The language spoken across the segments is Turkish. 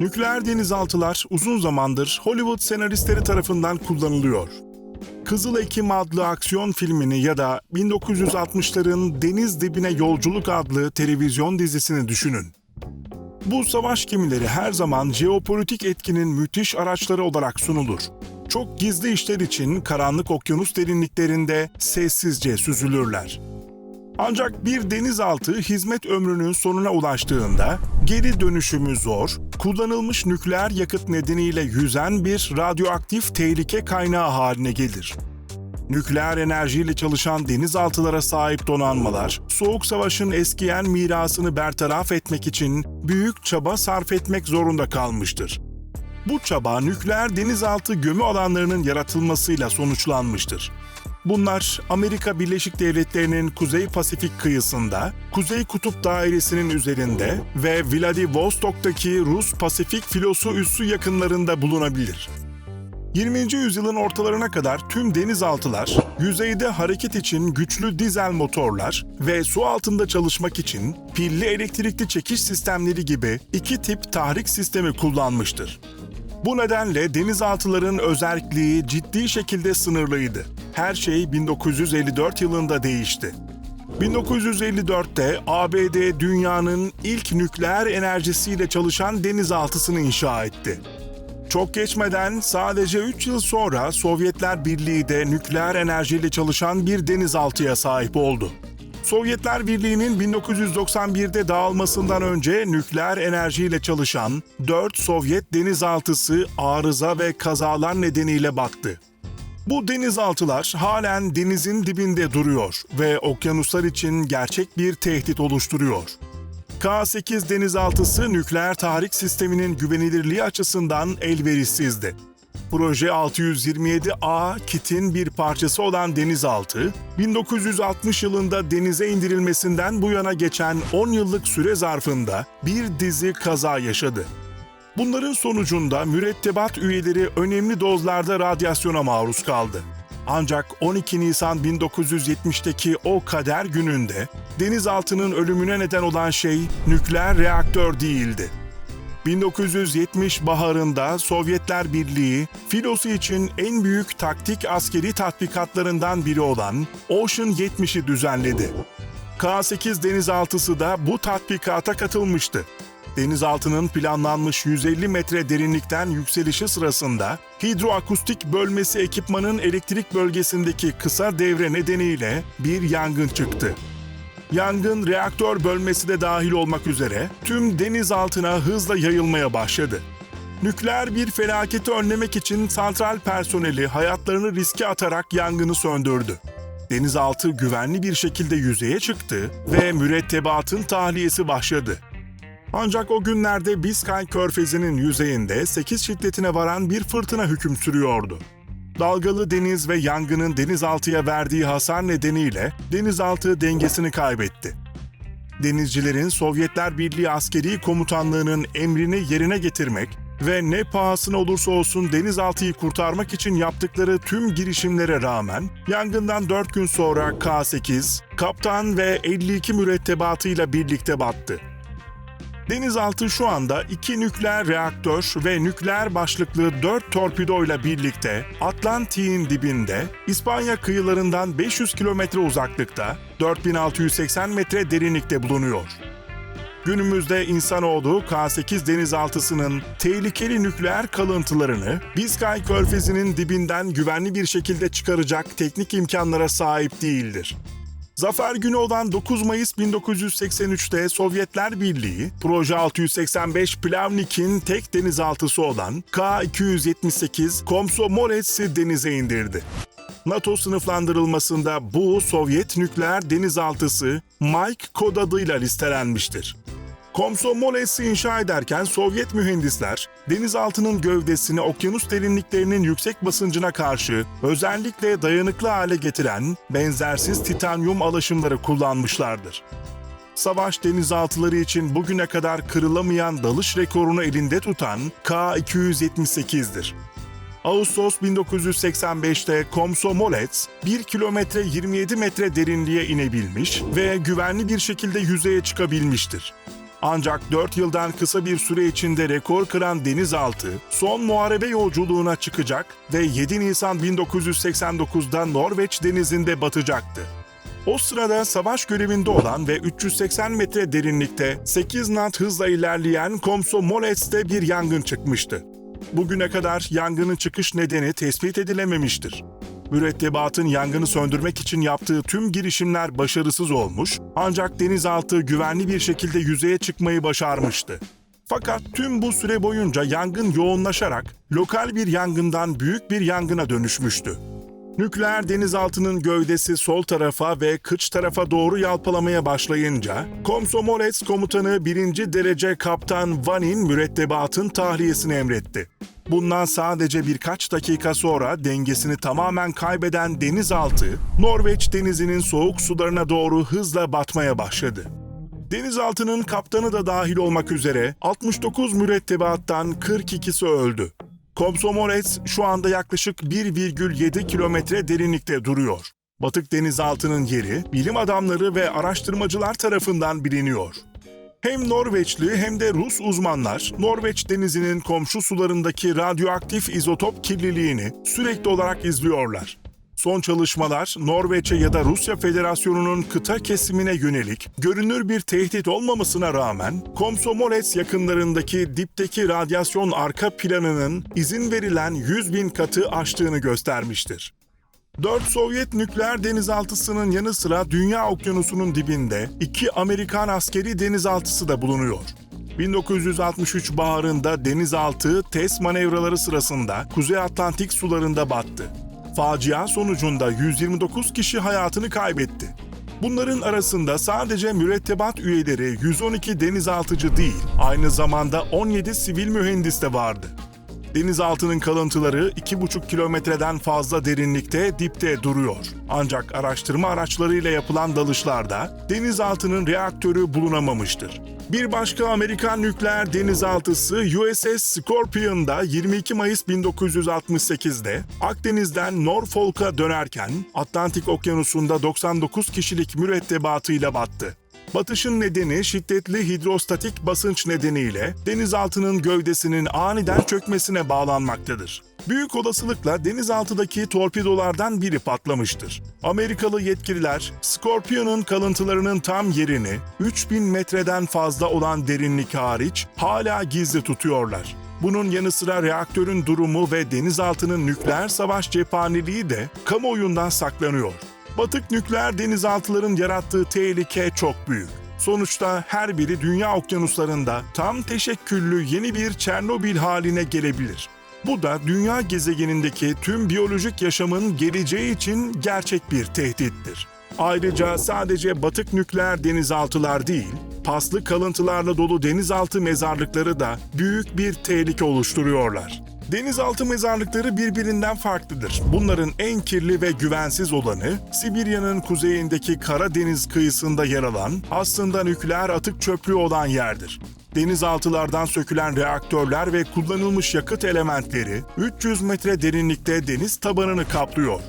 Nükleer denizaltılar uzun zamandır Hollywood senaristleri tarafından kullanılıyor. Kızıl Ekim adlı aksiyon filmini ya da 1960'ların Deniz Dibine Yolculuk adlı televizyon dizisini düşünün. Bu savaş gemileri her zaman jeopolitik etkinin müthiş araçları olarak sunulur. Çok gizli işler için karanlık okyanus derinliklerinde sessizce süzülürler. Ancak bir denizaltı hizmet ömrünün sonuna ulaştığında geri dönüşümü zor, kullanılmış nükleer yakıt nedeniyle yüzen bir radyoaktif tehlike kaynağı haline gelir. Nükleer enerjiyle çalışan denizaltılara sahip donanmalar, Soğuk Savaş'ın eskiyen mirasını bertaraf etmek için büyük çaba sarf etmek zorunda kalmıştır. Bu çaba nükleer denizaltı gömü alanlarının yaratılmasıyla sonuçlanmıştır. Bunlar Amerika Birleşik Devletleri'nin Kuzey Pasifik kıyısında, Kuzey Kutup Dairesi'nin üzerinde ve Vladivostok'taki Rus Pasifik filosu üssü yakınlarında bulunabilir. 20. yüzyılın ortalarına kadar tüm denizaltılar, yüzeyde hareket için güçlü dizel motorlar ve su altında çalışmak için pilli elektrikli çekiş sistemleri gibi iki tip tahrik sistemi kullanmıştır. Bu nedenle denizaltıların özelliği ciddi şekilde sınırlıydı. Her şey 1954 yılında değişti. 1954'te ABD dünyanın ilk nükleer enerjisiyle çalışan denizaltısını inşa etti. Çok geçmeden sadece 3 yıl sonra Sovyetler Birliği de nükleer enerjiyle çalışan bir denizaltıya sahip oldu. Sovyetler Birliği'nin 1991'de dağılmasından önce nükleer enerjiyle çalışan 4 Sovyet denizaltısı arıza ve kazalar nedeniyle battı. Bu denizaltılar halen denizin dibinde duruyor ve okyanuslar için gerçek bir tehdit oluşturuyor. K-8 denizaltısı nükleer tahrik sisteminin güvenilirliği açısından elverişsizdi. Proje 627A kitin bir parçası olan denizaltı, 1960 yılında denize indirilmesinden bu yana geçen 10 yıllık süre zarfında bir dizi kaza yaşadı. Bunların sonucunda mürettebat üyeleri önemli dozlarda radyasyona maruz kaldı. Ancak 12 Nisan 1970'teki o kader gününde denizaltının ölümüne neden olan şey nükleer reaktör değildi. 1970 baharında Sovyetler Birliği, filosu için en büyük taktik askeri tatbikatlarından biri olan Ocean 70'i düzenledi. K-8 denizaltısı da bu tatbikata katılmıştı. Denizaltının planlanmış 150 metre derinlikten yükselişi sırasında hidroakustik bölmesi ekipmanın elektrik bölgesindeki kısa devre nedeniyle bir yangın çıktı. Yangın reaktör bölmesi de dahil olmak üzere tüm denizaltına hızla yayılmaya başladı. Nükleer bir felaketi önlemek için santral personeli hayatlarını riske atarak yangını söndürdü. Denizaltı güvenli bir şekilde yüzeye çıktı ve mürettebatın tahliyesi başladı. Ancak o günlerde Biskay Körfezi'nin yüzeyinde 8 şiddetine varan bir fırtına hüküm sürüyordu. Dalgalı deniz ve yangının denizaltıya verdiği hasar nedeniyle denizaltı dengesini kaybetti. Denizcilerin Sovyetler Birliği askeri komutanlığının emrini yerine getirmek ve ne pahasına olursa olsun denizaltıyı kurtarmak için yaptıkları tüm girişimlere rağmen yangından 4 gün sonra K-8, kaptan ve 52 mürettebatıyla birlikte battı. Denizaltı şu anda iki nükleer reaktör ve nükleer başlıklı 4 torpidoyla birlikte Atlantik'in dibinde İspanya kıyılarından 500 kilometre uzaklıkta 4680 metre derinlikte bulunuyor. Günümüzde insanoğlu K-8 denizaltısının tehlikeli nükleer kalıntılarını Biskay Körfezi'nin dibinden güvenli bir şekilde çıkaracak teknik imkanlara sahip değildir. Zafer günü olan 9 Mayıs 1983'te Sovyetler Birliği, Proje 685 Plavnik'in tek denizaltısı olan K-278 Komsomolets'i denize indirdi. NATO sınıflandırılmasında bu Sovyet nükleer denizaltısı Mike kod adıyla listelenmiştir. Komsomolets'i inşa ederken Sovyet mühendisler denizaltının gövdesini okyanus derinliklerinin yüksek basıncına karşı özellikle dayanıklı hale getiren benzersiz titanyum alaşımları kullanmışlardır. Savaş denizaltıları için bugüne kadar kırılamayan dalış rekorunu elinde tutan K-278'dir. Ağustos 1985'te Komsomolets 1 kilometre 27 metre derinliğe inebilmiş ve güvenli bir şekilde yüzeye çıkabilmiştir. Ancak 4 yıldan kısa bir süre içinde rekor kıran denizaltı son muharebe yolculuğuna çıkacak ve 7 Nisan 1989'da Norveç denizinde batacaktı. O sırada savaş görevinde olan ve 380 metre derinlikte 8 knot hızla ilerleyen Komsomolets'te bir yangın çıkmıştı. Bugüne kadar yangının çıkış nedeni tespit edilememiştir. Mürettebatın yangını söndürmek için yaptığı tüm girişimler başarısız olmuş ancak denizaltı güvenli bir şekilde yüzeye çıkmayı başarmıştı. Fakat tüm bu süre boyunca yangın yoğunlaşarak lokal bir yangından büyük bir yangına dönüşmüştü. Nükleer denizaltının gövdesi sol tarafa ve kıç tarafa doğru yalpalamaya başlayınca, Komsomolets komutanı 1. derece kaptan Vanin mürettebatın tahliyesini emretti. Bundan sadece birkaç dakika sonra dengesini tamamen kaybeden denizaltı, Norveç denizinin soğuk sularına doğru hızla batmaya başladı. Denizaltının kaptanı da dahil olmak üzere 69 mürettebattan 42'si öldü. Komsomolets şu anda yaklaşık 1,7 kilometre derinlikte duruyor. Batık denizaltının yeri bilim adamları ve araştırmacılar tarafından biliniyor. Hem Norveçli hem de Rus uzmanlar Norveç denizinin komşu sularındaki radyoaktif izotop kirliliğini sürekli olarak izliyorlar. Son çalışmalar Norveç'e ya da Rusya Federasyonu'nun kıta kesimine yönelik görünür bir tehdit olmamasına rağmen Komsomolets yakınlarındaki dipteki radyasyon arka planının izin verilen 100 bin katı aştığını göstermiştir. 4 Sovyet nükleer denizaltısının yanı sıra Dünya Okyanusu'nun dibinde iki Amerikan askeri denizaltısı da bulunuyor. 1963 baharında denizaltı test manevraları sırasında Kuzey Atlantik sularında battı. Facia sonucunda 129 kişi hayatını kaybetti. Bunların arasında sadece mürettebat üyeleri 112 denizaltıcı değil, aynı zamanda 17 sivil mühendis de vardı. Denizaltının kalıntıları 2,5 kilometreden fazla derinlikte dipte duruyor. Ancak araştırma araçlarıyla yapılan dalışlarda denizaltının reaktörü bulunamamıştır. Bir başka Amerikan nükleer denizaltısı USS Scorpion'da 22 Mayıs 1968'de Akdeniz'den Norfolk'a dönerken Atlantik Okyanusu'nda 99 kişilik mürettebatıyla battı. Batışın nedeni şiddetli hidrostatik basınç nedeniyle denizaltının gövdesinin aniden çökmesine bağlanmaktadır. Büyük olasılıkla denizaltıdaki torpidolardan biri patlamıştır. Amerikalı yetkililer Scorpion'un kalıntılarının tam yerini 3000 metreden fazla olan derinlik hariç hala gizli tutuyorlar. Bunun yanı sıra reaktörün durumu ve denizaltının nükleer savaş cephaneliği de kamuoyundan saklanıyor. Batık nükleer denizaltıların yarattığı tehlike çok büyük. Sonuçta her biri dünya okyanuslarında tam teşekküllü yeni bir Çernobil haline gelebilir. Bu da dünya gezegenindeki tüm biyolojik yaşamın geleceği için gerçek bir tehdittir. Ayrıca sadece batık nükleer denizaltılar değil, paslı kalıntılarla dolu denizaltı mezarlıkları da büyük bir tehlike oluşturuyorlar. Denizaltı mezarlıkları birbirinden farklıdır. Bunların en kirli ve güvensiz olanı Sibirya'nın kuzeyindeki Karadeniz kıyısında yer alan aslında nükleer atık çöplüğü olan yerdir. Denizaltılardan sökülen reaktörler ve kullanılmış yakıt elementleri 300 metre derinlikte deniz tabanını kaplıyor.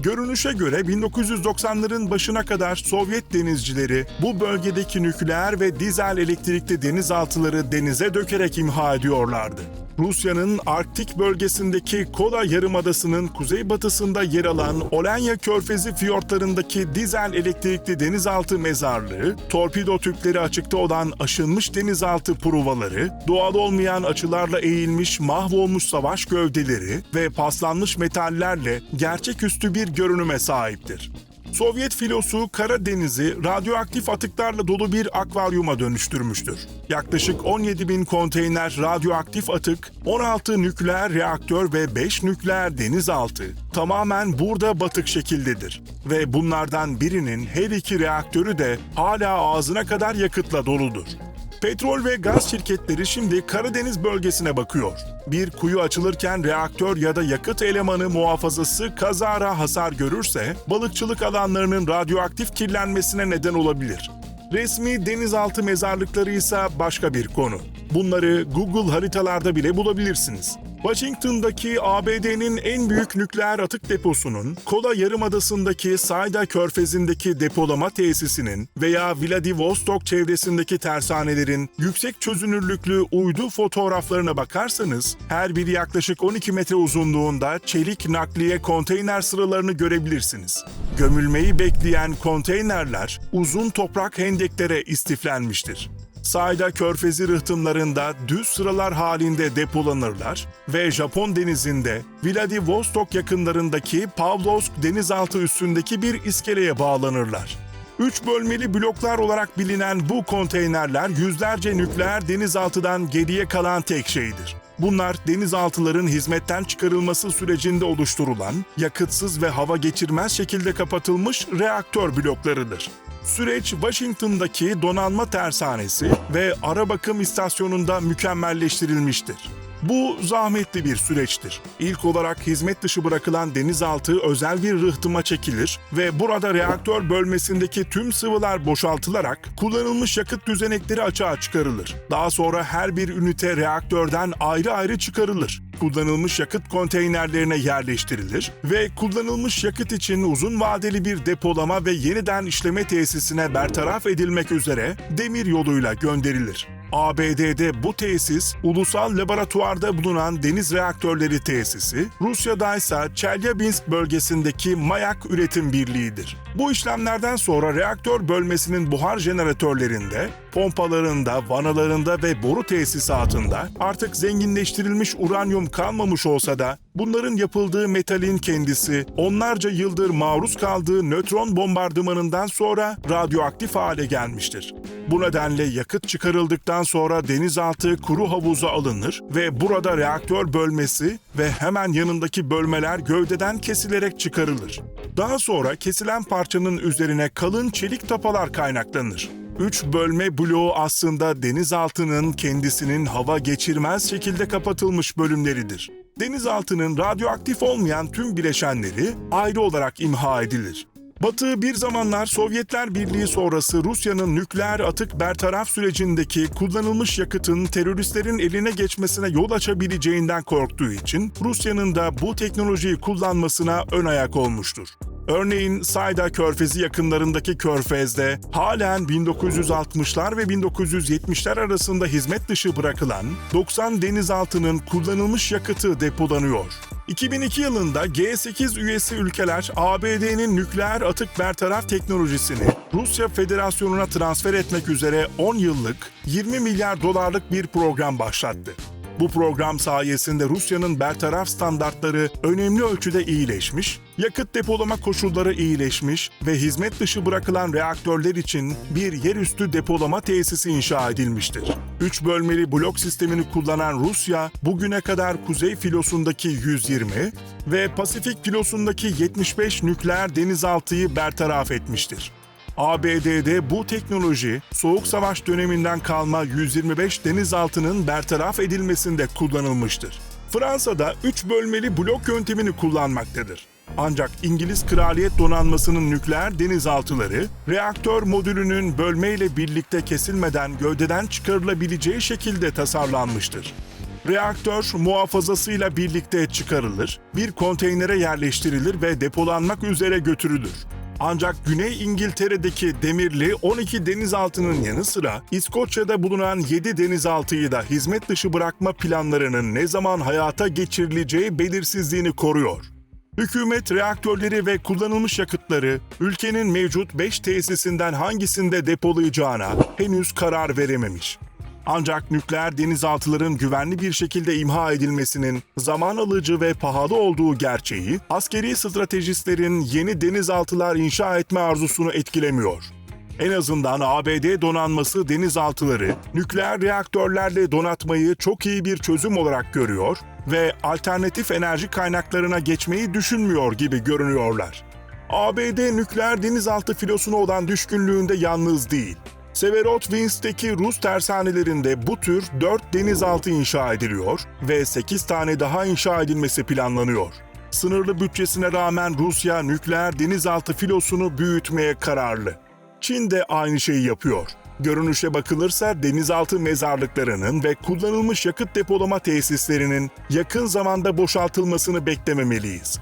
Görünüşe göre 1990'ların başına kadar Sovyet denizcileri bu bölgedeki nükleer ve dizel elektrikli denizaltıları denize dökerek imha ediyorlardı. Rusya'nın Arktik bölgesindeki Kola Yarımadası'nın kuzeybatısında yer alan Olenya Körfezi fiyortlarındaki dizel elektrikli denizaltı mezarlığı, torpido tüpleri açıkta olan aşınmış denizaltı pruvaları, doğal olmayan açılarla eğilmiş mahvolmuş savaş gövdeleri ve paslanmış metallerle gerçeküstü bir görünüme sahiptir. Sovyet filosu Karadeniz'i radyoaktif atıklarla dolu bir akvaryuma dönüştürmüştür. Yaklaşık 17 bin konteyner radyoaktif atık, 16 nükleer reaktör ve 5 nükleer denizaltı tamamen burada batık şekildedir. Ve bunlardan birinin her iki reaktörü de hala ağzına kadar yakıtla doludur. Petrol ve gaz şirketleri şimdi Karadeniz bölgesine bakıyor. Bir kuyu açılırken reaktör ya da yakıt elemanı muhafazası kazara hasar görürse balıkçılık alanlarının radyoaktif kirlenmesine neden olabilir. Resmi denizaltı mezarlıkları ise başka bir konu. Bunları Google haritalarda bile bulabilirsiniz. Washington'daki ABD'nin en büyük nükleer atık deposunun, Kola Yarımadası'ndaki Sayda Körfezi'ndeki depolama tesisinin veya Vladivostok çevresindeki tersanelerin yüksek çözünürlüklü uydu fotoğraflarına bakarsanız, her biri yaklaşık 12 metre uzunluğunda çelik nakliye konteyner sıralarını görebilirsiniz. Gömülmeyi bekleyen konteynerler uzun toprak hendeklere istiflenmiştir. Sayda körfezi rıhtımlarında düz sıralar halinde depolanırlar ve Japon denizinde Vladivostok yakınlarındaki Pavlovsk denizaltı üstündeki bir iskeleye bağlanırlar. Üç bölmeli bloklar olarak bilinen bu konteynerler yüzlerce nükleer denizaltıdan geriye kalan tek şeydir. Bunlar denizaltıların hizmetten çıkarılması sürecinde oluşturulan, yakıtsız ve hava geçirmez şekilde kapatılmış reaktör bloklarıdır. Süreç Washington'daki donanma tersanesi ve ara bakım istasyonunda mükemmelleştirilmiştir. Bu zahmetli bir süreçtir. İlk olarak hizmet dışı bırakılan denizaltı özel bir rıhtıma çekilir ve burada reaktör bölmesindeki tüm sıvılar boşaltılarak kullanılmış yakıt düzenekleri açığa çıkarılır. Daha sonra her bir ünite reaktörden ayrı ayrı çıkarılır kullanılmış yakıt konteynerlerine yerleştirilir ve kullanılmış yakıt için uzun vadeli bir depolama ve yeniden işleme tesisine bertaraf edilmek üzere demir yoluyla gönderilir. ABD'de bu tesis, ulusal laboratuvarda bulunan deniz reaktörleri tesisi, Rusya'da ise Çelyabinsk bölgesindeki Mayak Üretim Birliği'dir. Bu işlemlerden sonra reaktör bölmesinin buhar jeneratörlerinde, pompalarında, vanalarında ve boru tesisatında artık zenginleştirilmiş uranyum kalmamış olsa da bunların yapıldığı metalin kendisi onlarca yıldır maruz kaldığı nötron bombardımanından sonra radyoaktif hale gelmiştir. Bu nedenle yakıt çıkarıldıktan sonra denizaltı kuru havuza alınır ve burada reaktör bölmesi ve hemen yanındaki bölmeler gövdeden kesilerek çıkarılır. Daha sonra kesilen parçanın üzerine kalın çelik tapalar kaynaklanır. Üç bölme bloğu aslında denizaltının kendisinin hava geçirmez şekilde kapatılmış bölümleridir. Denizaltının radyoaktif olmayan tüm bileşenleri ayrı olarak imha edilir. Batı bir zamanlar Sovyetler Birliği sonrası Rusya'nın nükleer atık bertaraf sürecindeki kullanılmış yakıtın teröristlerin eline geçmesine yol açabileceğinden korktuğu için Rusya'nın da bu teknolojiyi kullanmasına ön ayak olmuştur. Örneğin Sayda Körfezi yakınlarındaki körfezde halen 1960'lar ve 1970'ler arasında hizmet dışı bırakılan 90 denizaltının kullanılmış yakıtı depolanıyor. 2002 yılında G8 üyesi ülkeler ABD'nin nükleer atık bertaraf teknolojisini Rusya Federasyonu'na transfer etmek üzere 10 yıllık 20 milyar dolarlık bir program başlattı. Bu program sayesinde Rusya'nın bertaraf standartları önemli ölçüde iyileşmiş, yakıt depolama koşulları iyileşmiş ve hizmet dışı bırakılan reaktörler için bir yerüstü depolama tesisi inşa edilmiştir. Üç bölmeli blok sistemini kullanan Rusya, bugüne kadar Kuzey filosundaki 120 ve Pasifik filosundaki 75 nükleer denizaltıyı bertaraf etmiştir. ABD'de bu teknoloji Soğuk Savaş döneminden kalma 125 denizaltının bertaraf edilmesinde kullanılmıştır. Fransa'da 3 bölmeli blok yöntemini kullanmaktadır. Ancak İngiliz Kraliyet Donanması'nın nükleer denizaltıları, reaktör modülünün bölmeyle birlikte kesilmeden gövdeden çıkarılabileceği şekilde tasarlanmıştır. Reaktör muhafazasıyla birlikte çıkarılır, bir konteynere yerleştirilir ve depolanmak üzere götürülür. Ancak Güney İngiltere'deki demirli 12 denizaltının yanı sıra İskoçya'da bulunan 7 denizaltıyı da hizmet dışı bırakma planlarının ne zaman hayata geçirileceği belirsizliğini koruyor. Hükümet reaktörleri ve kullanılmış yakıtları ülkenin mevcut 5 tesisinden hangisinde depolayacağına henüz karar verememiş. Ancak nükleer denizaltıların güvenli bir şekilde imha edilmesinin zaman alıcı ve pahalı olduğu gerçeği, askeri stratejistlerin yeni denizaltılar inşa etme arzusunu etkilemiyor. En azından ABD donanması denizaltıları nükleer reaktörlerle donatmayı çok iyi bir çözüm olarak görüyor ve alternatif enerji kaynaklarına geçmeyi düşünmüyor gibi görünüyorlar. ABD nükleer denizaltı filosuna olan düşkünlüğünde yalnız değil. Severodvinsk'teki Rus tersanelerinde bu tür 4 denizaltı inşa ediliyor ve 8 tane daha inşa edilmesi planlanıyor. Sınırlı bütçesine rağmen Rusya nükleer denizaltı filosunu büyütmeye kararlı. Çin de aynı şeyi yapıyor. Görünüşe bakılırsa denizaltı mezarlıklarının ve kullanılmış yakıt depolama tesislerinin yakın zamanda boşaltılmasını beklememeliyiz.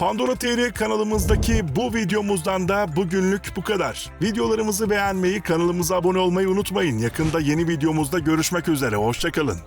Pandora TR kanalımızdaki bu videomuzdan da bugünlük bu kadar. Videolarımızı beğenmeyi, kanalımıza abone olmayı unutmayın. Yakında yeni videomuzda görüşmek üzere. Hoşçakalın.